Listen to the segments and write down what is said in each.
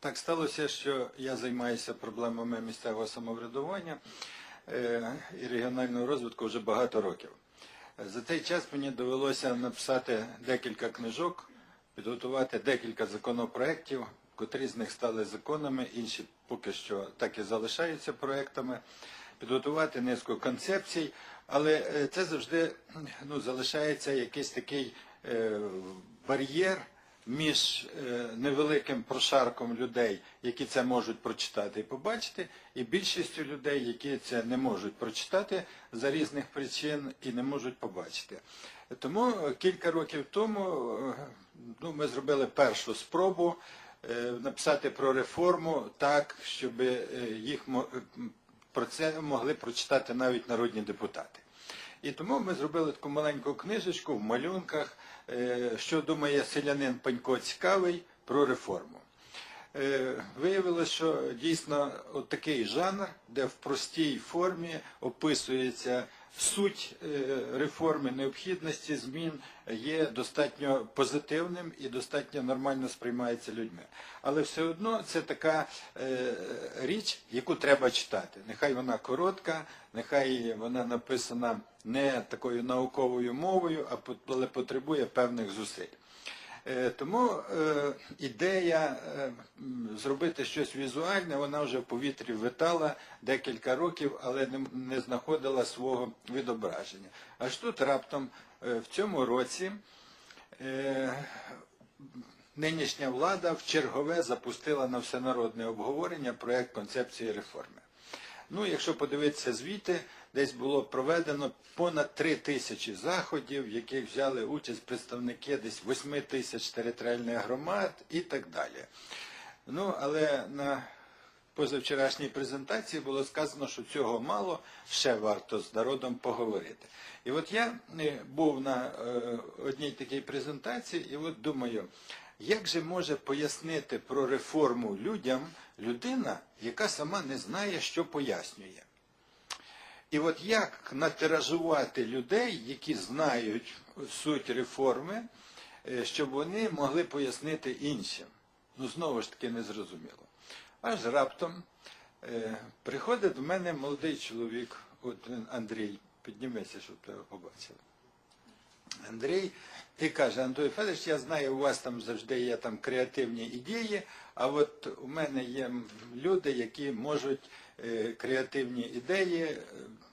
Так сталося, що я займаюся проблемами місцевого самоврядування е, і регіонального розвитку вже багато років. За цей час мені довелося написати декілька книжок, підготувати декілька законопроєктів, котрі з них стали законами, інші поки що так і залишаються проектами, підготувати низку концепцій, але е, це завжди ну, залишається якийсь такий е, бар'єр між е, невеликим прошарком людей, які це можуть прочитати і побачити, і більшістю людей, які це не можуть прочитати за різних причин і не можуть побачити. Тому е, кілька років тому е, ну, ми зробили першу спробу написати про реформу так, щоб їх про це могли прочитати навіть народні депутати. І тому ми зробили таку маленьку книжечку в малюнках, е, що думає селянин Панько цікавий про реформу. Е, Виявилося, що дійсно от такий жанр, де в простій формі описується суть е, реформи, необхідності змін, є достатньо позитивним і достатньо нормально сприймається людьми. Але все одно це така е, річ, яку треба читати. Нехай вона коротка, нехай вона написана не такою науковою мовою, але потребує певних зусиль. Е, Тому е, ідея е, зробити щось візуальне, вона вже в повітрі витала декілька років, але не, знаходила свого відображення. Аж тут раптом в цьому році нинішня влада в чергове запустила на всенародне обговорення проект концепції реформи. Ну, якщо подивитися звіти, десь було проведено понад 3 тисячі заходів, в яких взяли участь представники десь 8 тисяч територіальних громад і так далі. Ну, але на позавчорашній презентації було сказано, що цього мало, ще варто з народом поговорити. І от я е, був на е, одній такій презентації, і от думаю, як же може пояснити про реформу людям людина, яка сама не знає, що пояснює? І от як натиражувати людей, які знають суть реформи, е, щоб вони могли пояснити іншим? Ну, знову ж таки, незрозуміло. Аж раптом е, приходить до мене молодий чоловік, от Андрій, піднімися, щоб тебе побачили. Андрій і каже, Анатолій Федорович, я знаю, у вас там завжди є там креативні ідеї, а от у мене є люди, які можуть е, креативні ідеї е,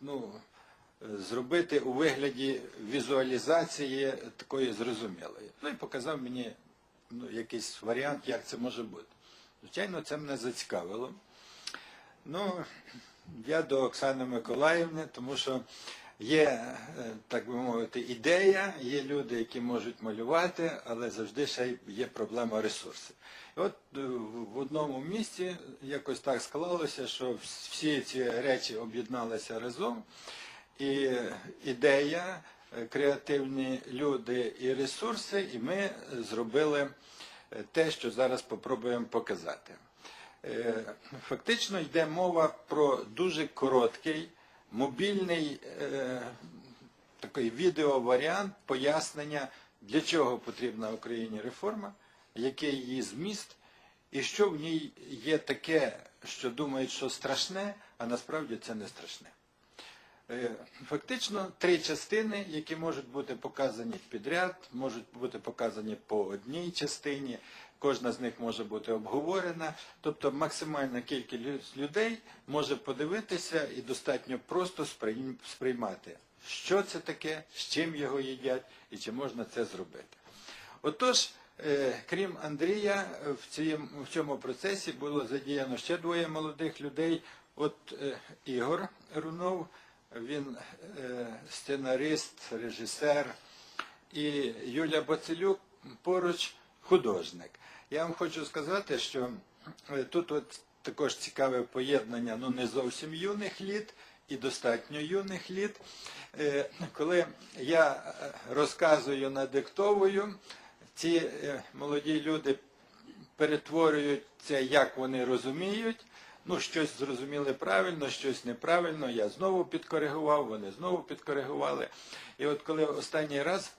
ну, зробити у вигляді візуалізації такої зрозумілої. Ну і показав мені ну, якийсь варіант, як це може бути. Звичайно, це мене зацікавило. Ну, я до Оксани Миколаївни, тому що є, е, так би мовити, ідея, є люди, які можуть малювати, але завжди ще є проблема ресурсів. І от е, в одному місці якось так склалося, що всі ці речі об'єдналися разом, і ідея, е, креативні люди і ресурси, і ми зробили те, що зараз попробуємо показати. Фактично йде мова про дуже короткий мобільний е, такий відеоваріант пояснення, для чого потрібна Україні реформа, який її зміст, і що в ній є таке, що думають, що страшне, а насправді це не страшне. Е, Фактично три частини, які можуть бути показані підряд, можуть бути показані по одній частині, кожна з них може бути обговорена. Тобто максимальна кількість людей може подивитися і достатньо просто сприймати, що це таке, з чим його їдять і чи можна це зробити. Отож, е, крім Андрія, в цьому процесі було задіяно ще двоє молодих людей. От е, Ігор Рунов, він е, сценарист, режисер, і Юля Бацелюк поруч художник. Я вам хочу сказати, що е, тут от також цікаве поєднання ну не зовсім юних літ і достатньо юних літ. Е, Коли я розказую, надиктовую, ці молоді люди перетворюють це, як вони розуміють. Ну, щось зрозуміли правильно, щось неправильно. Я знову підкоригував, вони знову підкоригували. І от коли останній раз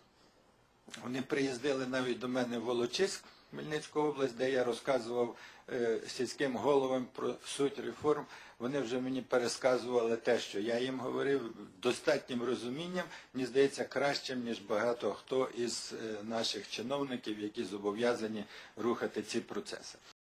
Вони приїздили навіть до мене в Волочиськ, Хмельницьку область, де я розказував е, сільським головам про суть реформ. Вони вже мені пересказували те, що я їм говорив достатнім розумінням, мені здається, кращим, ніж багато хто із е, наших чиновників, які зобов'язані рухати ці процеси.